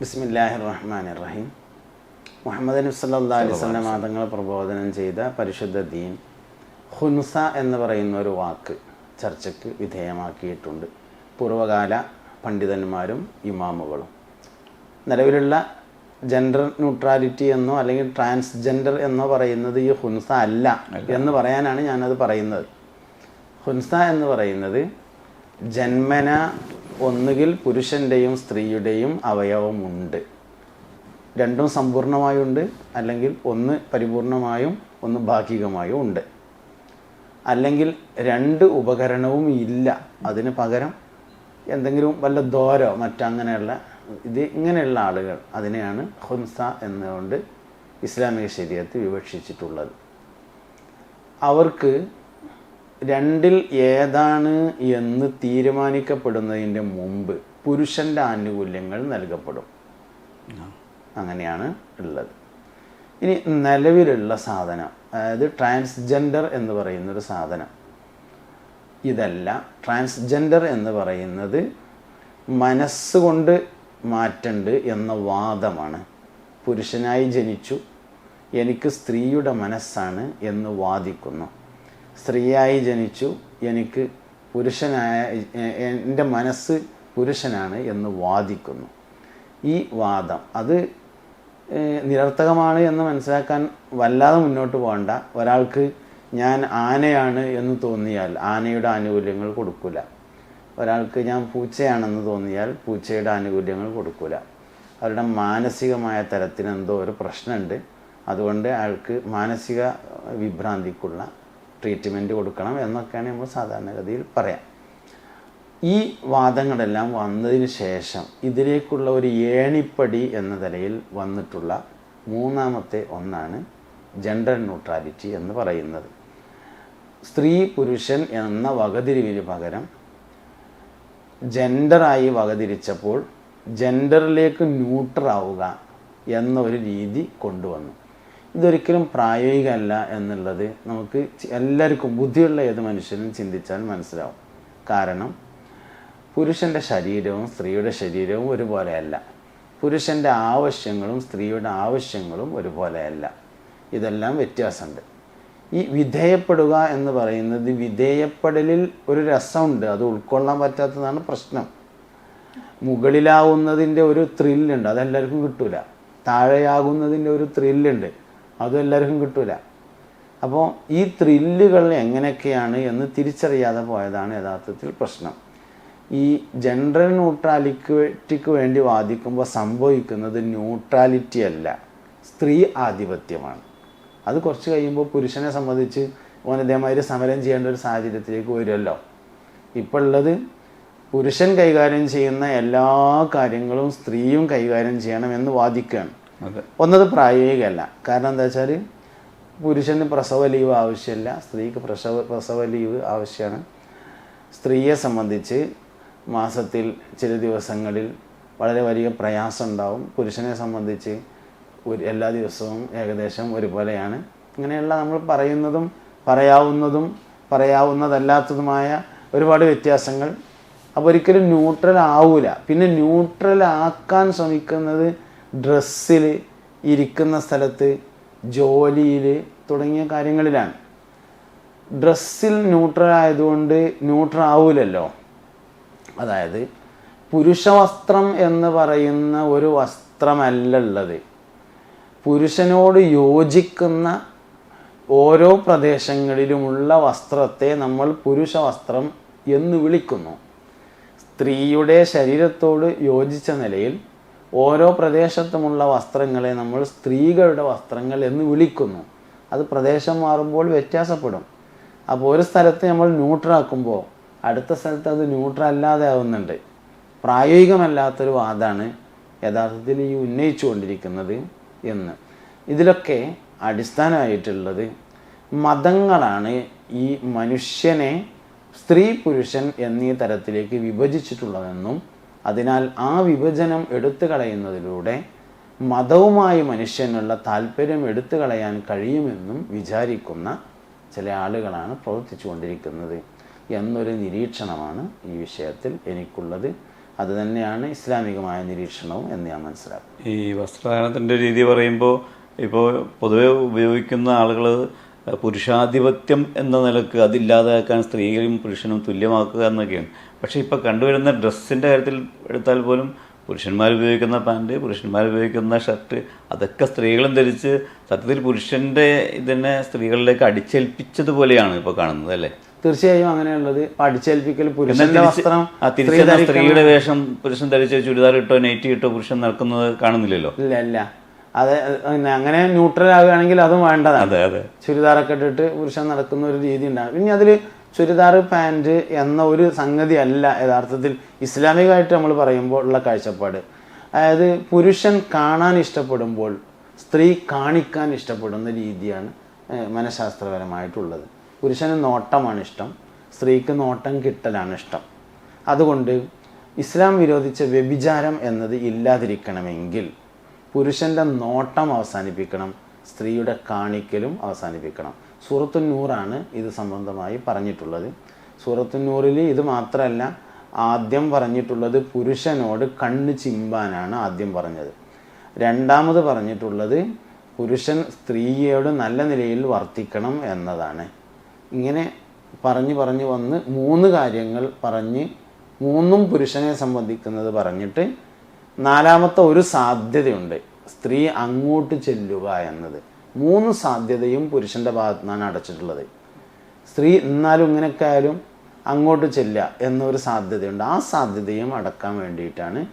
ബിസ്മില്ലാഹി റഹ്മാൻ റഹീം മുഹമ്മദ് നബി സല്ലാ അലിസ്ലാം മതങ്ങൾ പ്രബോധനം ചെയ്ത പരിശുദ്ധ ദീൻ ഹുൻസ എന്ന് പറയുന്ന ഒരു വാക്ക് ചർച്ചയ്ക്ക് വിധേയമാക്കിയിട്ടുണ്ട്. പൂർവകാല പണ്ഡിതന്മാരും ഇമാമുകളും. നിലവിലുള്ള ജെൻഡർ ന്യൂട്രാലിറ്റി എന്നോ അല്ലെങ്കിൽ ട്രാൻസ്ജെൻഡർ എന്നോ പറയുന്നത് ഈ ഹുൻസ അല്ല എന്ന് പറയാനാണ് ഞാനത് പറയുന്നത്. ഹുൻസ എന്ന് പറയുന്നത് ജന്മന ഒന്നുകിൽ പുരുഷന്റെയും സ്ത്രീയുടെയും അവയവമുണ്ട്. രണ്ടും സമ്പൂർണമായുണ്ട് അല്ലെങ്കിൽ ഒന്ന് പരിപൂർണമായും ഒന്ന് ഭാഗികമായും ഉണ്ട്. അല്ലെങ്കിൽ രണ്ട് ഉപകരണവും ഇല്ല അതിന് പകരം എന്തെങ്കിലും വല്ല ദോരോ മറ്റങ്ങനെയുള്ള ഇത് ഇങ്ങനെയുള്ള ആളുകൾ അതിനെയാണ് ഹുൻസ എന്നുകൊണ്ട് ഇസ്ലാമിക ശരീരത്തിൽ വിവക്ഷിച്ചിട്ടുള്ളത്. അവർക്ക് രണ്ടിൽ ഏതാണ് എന്ന് തീരുമാനിക്കപ്പെടുന്നതിന്റെ മുമ്പ് പുരുഷന്റെ ആനുകൂല്യങ്ങൾ നൽകപ്പെടും. അങ്ങനെയാണ് ഉള്ളത്. ഇനി നിലവിലുള്ള സാധനം അതായത് ട്രാൻസ്ജെൻഡർ എന്ന് പറയുന്നൊരു സാധനം. ഇതല്ല ട്രാൻസ്ജെൻഡർ എന്ന് പറയുന്നത് മനസ്സുകൊണ്ട് മാറ്റണ്ട് എന്ന വാദമാണ്. പുരുഷനായി ജനിച്ചു എനിക്ക് സ്ത്രീയുടെ മനസ്സാണ് എന്ന് വാദിക്കുന്നു. സ്ത്രീയായി ജനിച്ചു. എനിക്ക് പുരുഷനായ എന്റെ മനസ്സ് പുരുഷനാണ് എന്ന് വാദിക്കുന്നു. ഈ വാദം അത് നിരർത്ഥകമാണ് എന്ന് മനസ്സിലാക്കാൻ വല്ലാതെ മുന്നോട്ട് പോകണ്ട. ഒരാൾക്ക് ഞാൻ ആനയാണ് എന്ന് തോന്നിയാൽ ആനയുടെ ആനുകൂല്യങ്ങൾ കൊടുക്കില്ല ഒരാൾക്ക് ഞാൻ പൂച്ചയാണെന്ന് തോന്നിയാൽ പൂച്ചയുടെ ആനുകൂല്യങ്ങൾ കൊടുക്കില്ല അവരുടെ മാനസികമായ തരത്തിനെന്തോ ഒരു പ്രശ്നമുണ്ട്. അതുകൊണ്ട് അയാൾക്ക് മാനസിക വിഭ്രാന്തിക്കുള്ള ട്രീറ്റ്മെന്റ് കൊടുക്കണം എന്നൊക്കെയാണ് നമ്മൾ സാധാരണഗതിയിൽ പറയാം. ഈ വാദങ്ങളെല്ലാം വന്നതിന് ശേഷം ഇതിലേക്കുള്ള ഒരു ഏണിപ്പടി എന്ന നിലയിൽ വന്നിട്ടുള്ള മൂന്നാമത്തെ ഒന്നാണ് ജെൻഡർ ന്യൂട്രാലിറ്റി എന്ന് പറയുന്നത്. സ്ത്രീ പുരുഷൻ എന്ന വകതിരിവിന് പകരം ജെൻഡറായി വകതിരിച്ചപ്പോൾ ജെൻഡറിലേക്ക് ന്യൂട്രാവുക എന്നൊരു രീതി കൊണ്ടുവന്നു. ഇതൊരിക്കലും പ്രായോഗികമല്ല എന്നുള്ളത് നമുക്ക് എല്ലാവർക്കും ബുദ്ധിയുള്ള ഏത് മനുഷ്യനും ചിന്തിച്ചാൽ മനസ്സിലാവും. കാരണം പുരുഷന്റെ ശരീരവും സ്ത്രീയുടെ ശരീരവും ഒരുപോലെയല്ല. പുരുഷന്റെ ആവശ്യങ്ങളും സ്ത്രീയുടെ ആവശ്യങ്ങളും ഒരുപോലെയല്ല. ഇതെല്ലാം വ്യത്യാസമുണ്ട്. ഈ വിധേയപ്പെടുക എന്ന് പറയുന്നത് വിധേയപ്പെടലിൽ ഒരു രസമുണ്ട്. അത് ഉൾക്കൊള്ളാൻ പറ്റാത്തതാണ് പ്രശ്നം. മുകളിലാവുന്നതിന്റെ ഒരു ത്രില്ലുണ്ട് അതെല്ലാവർക്കും കിട്ടൂല. താഴെയാകുന്നതിന്റെ ഒരു ത്രില്ലുണ്ട് അതും എല്ലാവർക്കും കിട്ടൂല. അപ്പോൾ ഈ ത്രില്ലുകൾ എങ്ങനെയൊക്കെയാണ് എന്ന് തിരിച്ചറിയാതെ പോയതാണ് യഥാർത്ഥത്തിൽ പ്രശ്നം. ഈ ജെൻഡർ ന്യൂട്രാലിറ്റിക്ക് വേണ്ടി വാദിക്കുമ്പോൾ സംഭവിക്കുന്നത് ന്യൂട്രാലിറ്റി അല്ല സ്ത്രീ ആധിപത്യമാണ്. അത് കുറച്ച് കഴിയുമ്പോൾ പുരുഷനെ സംബന്ധിച്ച് ഓൻ ഇതേമാതിരി സമരം ചെയ്യേണ്ട ഒരു സാഹചര്യത്തിലേക്ക് വരുമല്ലോ. ഇപ്പോൾ ഉള്ളത് പുരുഷൻ കൈകാര്യം ചെയ്യുന്ന എല്ലാ കാര്യങ്ങളും സ്ത്രീയും കൈകാര്യം ചെയ്യണമെന്ന് വാദിക്കുകയാണ്. അതെ ഒന്നത് പ്രായോഗികമല്ല. കാരണം എന്താ വെച്ചാൽ പുരുഷന് പ്രസവ ലീവ് ആവശ്യമില്ല സ്ത്രീക്ക് പ്രസവ പ്രസവ ലീവ് ആവശ്യമാണ്. സ്ത്രീയെ സംബന്ധിച്ച് മാസത്തിൽ ചില ദിവസങ്ങളിൽ വളരെ വലിയ പ്രയാസം ഉണ്ടാവും. പുരുഷനെ സംബന്ധിച്ച് ഒരു എല്ലാ ദിവസവും ഏകദേശം ഒരുപോലെയാണ്. ഇങ്ങനെയുള്ള നമ്മൾ പറയുന്നതും പറയാവുന്നതും പറയാവുന്നതല്ലാത്തതുമായ ഒരുപാട് വ്യത്യാസങ്ങൾ. അപ്പോൾ ഒരിക്കലും ന്യൂട്രൽ ആവില്ല പിന്നെ ന്യൂട്രൽ ആക്കാൻ ശ്രമിക്കുന്നത് ഡ്രസ്സിൽ ഇരിക്കുന്ന സ്ഥലത്ത് ജോലിയിൽ തുടങ്ങിയ കാര്യങ്ങളിലാണ്. ഡ്രസ്സിൽ ന്യൂട്രൽ ആയതുകൊണ്ട് ന്യൂട്രൽ ആവൂലല്ലോ. അതായത് പുരുഷവസ്ത്രം എന്ന് പറയുന്ന ഒരു വസ്ത്രമല്ല ഉള്ളത്. പുരുഷനോട് യോജിക്കുന്ന ഓരോ പ്രദേശങ്ങളിലുമുള്ള വസ്ത്രത്തെ നമ്മൾ പുരുഷ വസ്ത്രം എന്ന് വിളിക്കുന്നു. സ്ത്രീയുടെ ശരീരത്തോട് യോജിച്ച നിലയിൽ ഓരോ പ്രദേശത്തുമുള്ള വസ്ത്രങ്ങളെ നമ്മൾ സ്ത്രീകളുടെ വസ്ത്രങ്ങൾ എന്ന് വിളിക്കുന്നു. അത് പ്രദേശം മാറുമ്പോൾ വ്യത്യാസപ്പെടും. അപ്പോൾ ഒരു സ്ഥലത്ത് നമ്മൾ ന്യൂട്രാക്കുമ്പോൾ അടുത്ത സ്ഥലത്ത് അത് ന്യൂട്രൽ അല്ലാതെ ആവുന്നുണ്ട്. പ്രായോഗികമല്ലാത്തൊരു വാദമാണ് യഥാർത്ഥത്തിൽ ഈ ഉന്നയിച്ചുകൊണ്ടിരിക്കുന്നത് എന്ന്. ഇതിലൊക്കെ അടിസ്ഥാനമായിട്ടുള്ളത് മതങ്ങളാണ് ഈ മനുഷ്യനെ സ്ത്രീ പുരുഷൻ എന്നീ തരത്തിലേക്ക് വിഭജിച്ചിട്ടുള്ളതെന്നും അതിനാൽ ആ വിഭജനം എടുത്തു കളയുന്നതിലൂടെ മതവുമായി മനുഷ്യനുള്ള താല്പര്യം എടുത്തു കളയാൻ കഴിയുമെന്നും വിചാരിക്കുന്ന ചില ആളുകളാണ് പ്രവർത്തിച്ചു കൊണ്ടിരിക്കുന്നത് എന്നൊരു നിരീക്ഷണമാണ് ഈ വിഷയത്തിൽ എനിക്കുള്ളത്. അതുതന്നെയാണ് ഇസ്ലാമികമായ നിരീക്ഷണവും എന്ന് ഞാൻ മനസ്സിലാക്കും ഈ വസ്ത്രധാരണത്തിന്റെ രീതി പറയുമ്പോൾ ഇപ്പോൾ പൊതുവെ ഉപയോഗിക്കുന്ന ആളുകൾ പുരുഷാധിപത്യം എന്ന നിലയ്ക്ക് അതില്ലാതാക്കാൻ സ്ത്രീകളും പുരുഷനും തുല്യമാക്കുക എന്നൊക്കെയാണ്. പക്ഷേ ഇപ്പോൾ കണ്ടുവരുന്ന ഡ്രസ്സിന്റെ കാര്യത്തിൽ എടുത്താൽ പോലും പുരുഷന്മാർ ഉപയോഗിക്കുന്ന പാന്റ് പുരുഷന്മാർ ഉപയോഗിക്കുന്ന ഷർട്ട് അതൊക്കെ സ്ത്രീകളും ധരിച്ച് സത്യത്തിൽ പുരുഷന്റെ ഇതിനെ സ്ത്രീകളിലേക്ക് അടിച്ചേൽപ്പിച്ചതുപോലെയാണ് ഇപ്പോൾ കാണുന്നത് അല്ലേ? തീർച്ചയായും അങ്ങനെയുള്ളത്. അടിച്ചേൽപ്പിക്കൽ പുരുഷന്റെ വസ്ത്രം. സ്ത്രീയുടെ വേഷം പുരുഷൻ ധരിച്ച് ചുരിദാർ ഇട്ടോ നെറ്റി ഇട്ടോ പുരുഷൻ നടക്കുന്നത് കാണുന്നില്ലല്ലോ? ഇല്ല ഇല്ല. അത് പിന്നെ അങ്ങനെ ന്യൂട്രൽ ആകുകയാണെങ്കിൽ അതും വേണ്ടതാണ്. ചുരിദാറൊക്കെ ഇട്ടിട്ട് പുരുഷൻ നടക്കുന്ന ഒരു രീതി ഉണ്ടാകും. പിന്നെ അതിൽ ചുരിദാർ പാന്റ് എന്ന ഒരു സംഗതി അല്ല യഥാർത്ഥത്തിൽ ഇസ്ലാമികമായിട്ട് നമ്മൾ പറയുമ്പോൾ ഉള്ള കാഴ്ചപ്പാട്. അതായത് പുരുഷൻ കാണാൻ ഇഷ്ടപ്പെടുമ്പോൾ സ്ത്രീ കാണിക്കാൻ ഇഷ്ടപ്പെടുന്ന രീതിയാണ് മനഃശാസ്ത്രപരമായിട്ടുള്ളത്. പുരുഷന് നോട്ടമാണ് ഇഷ്ടം സ്ത്രീക്ക് നോട്ടം കിട്ടലാണ് ഇഷ്ടം. അതുകൊണ്ട് ഇസ്ലാം വിരോധിച്ച വ്യഭിചാരം എന്നത് ഇല്ലാതിരിക്കണമെങ്കിൽ പുരുഷന്റെ നോട്ടം അവസാനിപ്പിക്കണം സ്ത്രീയുടെ കാണിക്കലും അവസാനിപ്പിക്കണം. സൂറത്തുന്നൂറാണ് ഇത് സംബന്ധമായി പറഞ്ഞിട്ടുള്ളത്. സൂറത്തുന്നൂറിൽ ഇത് മാത്രമല്ല ആദ്യം പറഞ്ഞിട്ടുള്ളത് പുരുഷനോട് കണ്ണ് ചിമ്പാനാണ് ആദ്യം പറഞ്ഞത്. രണ്ടാമത് പറഞ്ഞിട്ടുള്ളത് പുരുഷൻ സ്ത്രീയോട് നല്ല നിലയിൽ വർത്തിക്കണം എന്നതാണ്. ഇങ്ങനെ പറഞ്ഞു പറഞ്ഞു വന്ന് മൂന്ന് കാര്യങ്ങൾ പറഞ്ഞ് മൂന്നും പുരുഷനെ സംബന്ധിക്കുന്നത് പറഞ്ഞിട്ട് നാലാമത്തെ ഒരു സാധ്യതയുണ്ട്. സ്ത്രീ അങ്ങോട്ട് ചെല്ലുക എന്നത്. മൂന്ന് സാധ്യതയും പുരുഷന്റെ ഭാഗത്തു നിന്നാണ് അടച്ചിട്ടുള്ളത്. സ്ത്രീ എന്നാലും ഇങ്ങനെയൊക്കെ ആയാലും അങ്ങോട്ട് ചെല്ലുക എന്നൊരു സാധ്യതയുണ്ട്. ആ സാധ്യതയും അടക്കാൻ വേണ്ടിയിട്ടാണ്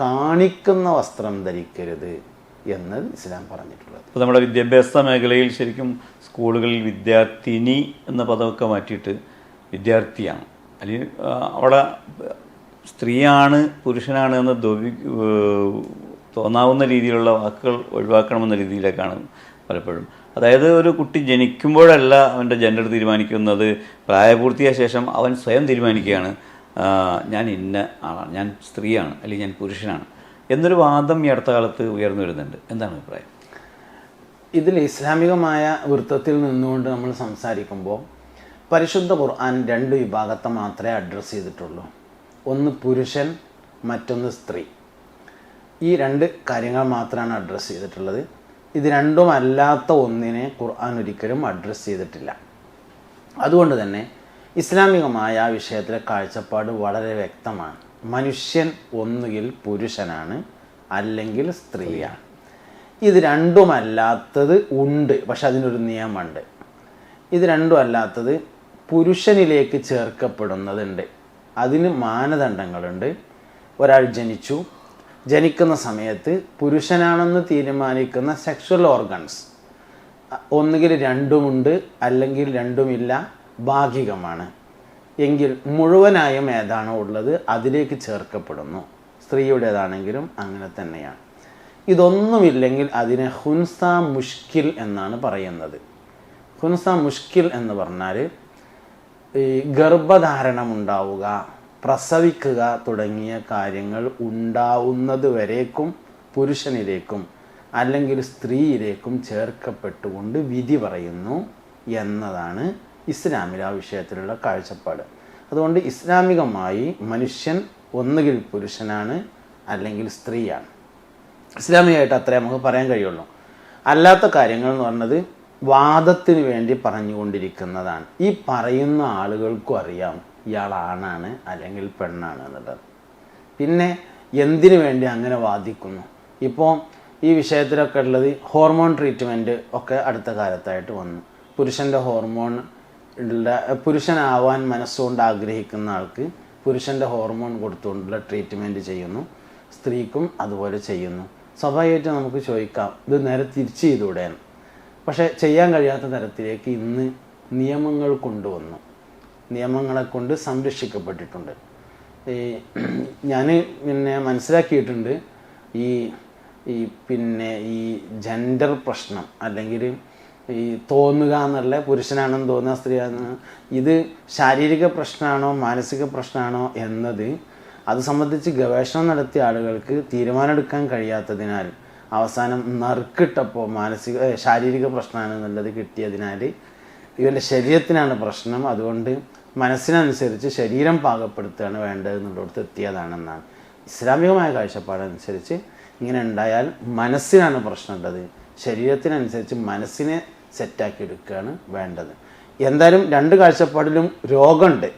കാണിക്കുന്ന വസ്ത്രം ധരിക്കരുത് എന്ന് ഇസ്ലാം പറഞ്ഞിട്ടുള്ളത്. ഇപ്പോൾ നമ്മുടെ വിദ്യാഭ്യാസ മേഖലയിൽ ശരിക്കും സ്കൂളുകളിൽ വിദ്യാർത്ഥിനി എന്ന പദമൊക്കെ മാറ്റിയിട്ട് വിദ്യാർത്ഥിയാണ്. അല്ലെങ്കിൽ അവിടെ സ്ത്രീയാണ് പുരുഷനാണ് എന്ന് ദ്വവി തോന്നാവുന്ന രീതിയിലുള്ള വാക്കുകൾ ഒഴിവാക്കണമെന്ന രീതിയിലേക്കാണ് പലപ്പോഴും. അതായത് ഒരു കുട്ടി ജനിക്കുമ്പോഴല്ല അവന്റെ ജെൻഡർ തീരുമാനിക്കുന്നത്. പ്രായപൂർത്തിയായ ശേഷം അവൻ സ്വയം തീരുമാനിക്കുകയാണ് ഞാൻ ഇന്ന ആളാണ് ഞാൻ സ്ത്രീയാണ് അല്ലെങ്കിൽ ഞാൻ പുരുഷനാണ് എന്നൊരു വാദം ഈ അടുത്ത കാലത്ത് ഉയർന്നു വരുന്നുണ്ട്. എന്താണ് അഭിപ്രായം? ഇതിൽ ഇസ്ലാമികമായ വൃത്തത്തിൽ നിന്നുകൊണ്ട് നമ്മൾ സംസാരിക്കുമ്പോൾ പരിശുദ്ധ ഖുർആൻ രണ്ട് വിഭാഗത്തെ മാത്രമേ അഡ്രസ്സ് ചെയ്തിട്ടുള്ളൂ. ഒന്ന് പുരുഷൻ മറ്റൊന്ന് സ്ത്രീ. ഈ രണ്ട് കാര്യങ്ങൾ മാത്രമാണ് അഡ്രസ്സ് ചെയ്തിട്ടുള്ളത്. ഇത് രണ്ടും അല്ലാത്ത ഒന്നിനെ ഖുർആൻ ഒരിക്കലും അഡ്രസ്സ് ചെയ്തിട്ടില്ല. അതുകൊണ്ട് തന്നെ ഇസ്ലാമികമായ ആ വിഷയത്തിലെ കാഴ്ചപ്പാട് വളരെ വ്യക്തമാണ്. മനുഷ്യൻ ഒന്നുകിൽ പുരുഷനാണ് അല്ലെങ്കിൽ സ്ത്രീയാണ്. ഇത് രണ്ടുമല്ലാത്തത് ഉണ്ട് പക്ഷെ അതിനൊരു നിയമമുണ്ട്. ഇത് രണ്ടും അല്ലാത്തത് പുരുഷനിലേക്ക് ചേർക്കപ്പെടുന്നതുണ്ട്. അതിന് മാനദണ്ഡങ്ങളുണ്ട്. ഒരാൾ ജനിച്ചു. ജനിക്കുന്ന സമയത്ത് പുരുഷനാണെന്ന് തീരുമാനിക്കുന്ന സെക്ഷൽ ഓർഗൻസ് ഒന്നുകിൽ രണ്ടുമുണ്ട് അല്ലെങ്കിൽ രണ്ടുമില്ല ഭാഗികമാണ്. എങ്കിൽ മുഴുവനായും ഏതാണോ ഉള്ളത് അതിലേക്ക് ചേർക്കപ്പെടുന്നു. സ്ത്രീയുടേതാണെങ്കിലും അങ്ങനെ തന്നെയാണ്. ഇതൊന്നുമില്ലെങ്കിൽ അതിനെ ഹുൻസ മുഷ്കിൽ എന്നാണ് പറയുന്നത്. ഹുൻസ മുഷ്കിൽ എന്ന് പറഞ്ഞാൽ ഈ ഗർഭധാരണം ഉണ്ടാവുക പ്രസവിക്കുക തുടങ്ങിയ കാര്യങ്ങൾ ഉണ്ടാവുന്നത് വരേക്കും പുരുഷനിലേക്കും അല്ലെങ്കിൽ സ്ത്രീയിലേക്കും ചേർക്കപ്പെട്ടുകൊണ്ട് വിധി പറയുന്നു എന്നതാണ് ഇസ്ലാമിൽ ആ വിഷയത്തിലുള്ള കാഴ്ചപ്പാട്. അതുകൊണ്ട് ഇസ്ലാമികമായി മനുഷ്യൻ ഒന്നുകിൽ പുരുഷനാണ് അല്ലെങ്കിൽ സ്ത്രീയാണ്. ഇസ്ലാമികമായിട്ട് അത്രേ നമുക്ക് പറയാൻ കഴിയുള്ളൂ. അല്ലാത്ത കാര്യങ്ങൾ എന്ന് പറഞ്ഞത് വാദത്തിന് വേണ്ടി പറഞ്ഞുകൊണ്ടിരിക്കുന്നതാണ്. ഈ പറയുന്ന ആളുകൾക്കും അറിയാം ഇയാൾ ആണാണ് അല്ലെങ്കിൽ പെണ്ണാണ് എന്നുള്ളത്. പിന്നെ എന്തിനു വേണ്ടി അങ്ങനെ വാദിക്കുന്നു? ഇപ്പോൾ ഈ വിഷയത്തിലൊക്കെ ഉള്ളത് ഹോർമോൺ ട്രീറ്റ്മെന്റ് ഒക്കെ അടുത്ത കാലത്തായിട്ട് വന്നു. പുരുഷന്റെ ഹോർമോൺ പുരുഷനാവാൻ മനസ്സുകൊണ്ട് ആഗ്രഹിക്കുന്ന ആൾക്ക് പുരുഷന്റെ ഹോർമോൺ കൊടുത്തുകൊണ്ടുള്ള ട്രീറ്റ്മെന്റ് ചെയ്യുന്നു. സ്ത്രീക്കും അതുപോലെ ചെയ്യുന്നു. സ്വാഭാവികമായിട്ടും നമുക്ക് ചോദിക്കാം ഇത് നേരെ തിരിച്ചു ചെയ്തുകൂടെ എന്ന്. പക്ഷേ ചെയ്യാൻ കഴിയാത്ത തരത്തിലേക്ക് ഇന്ന് നിയമങ്ങൾ കൊണ്ടുവന്നു. നിയമങ്ങളെ കൊണ്ട് സംരക്ഷിക്കപ്പെട്ടിട്ടുണ്ട്. ഈ ഞാൻ പിന്നെ മനസ്സിലാക്കിയിട്ടുണ്ട് ഈ ഈ പിന്നെ ഈ ജെൻഡർ പ്രശ്നം അല്ലെങ്കിൽ ഈ തോന്നുക എന്നുള്ള പുരുഷനാണെന്ന് തോന്നുക സ്ത്രീയാണെന്ന് ഇത് ശാരീരിക പ്രശ്നമാണോ മാനസിക പ്രശ്നമാണോ എന്നത് അത് സംബന്ധിച്ച് ഗവേഷണം നടത്തിയ ആളുകൾക്ക് തീരുമാനമെടുക്കാൻ കഴിയാത്തതിനാൽ അവസാനം നറുക്കിട്ടപ്പോൾ മാനസിക ശാരീരിക പ്രശ്നമാണ് എന്നുള്ളത് കിട്ടിയതിനാൽ ഇവന്റെ ശരീരത്തിനാണ് പ്രശ്നം. അതുകൊണ്ട് മനസ്സിനനുസരിച്ച് ശരീരം പാകപ്പെടുത്തുകയാണ് വേണ്ടത് എന്നുള്ളിടത്ത് എത്തിയതാണെന്നാണ്. ഇസ്ലാമികമായ കാഴ്ചപ്പാടനുസരിച്ച് ഇങ്ങനെ ഉണ്ടായാൽ മനസ്സിനാണ് പ്രശ്നമുള്ളത് ശരീരത്തിനനുസരിച്ച് മനസ്സിനെ സെറ്റാക്കി എടുക്കുകയാണ് വേണ്ടത്. എന്തായാലും രണ്ട് കാഴ്ചപ്പാടിലും രോഗമുണ്ട്.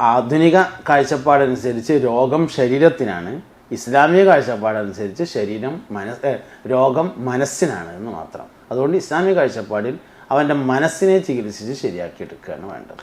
ആധുനിക കാഴ്ചപ്പാടനുസരിച്ച് രോഗം ശരീരത്തിനാണ്. ഇസ്ലാമിക കാഴ്ചപ്പാടനുസരിച്ച് ശരീരം മനസ് രോഗം മനസ്സിനാണ് എന്ന് മാത്രം. അതുകൊണ്ട് ഇസ്ലാമിക കാഴ്ചപ്പാടിൽ അവന്റെ മനസ്സിനെ ചികിത്സിച്ച് ശരിയാക്കി എടുക്കുകയാണ് വേണ്ടത്.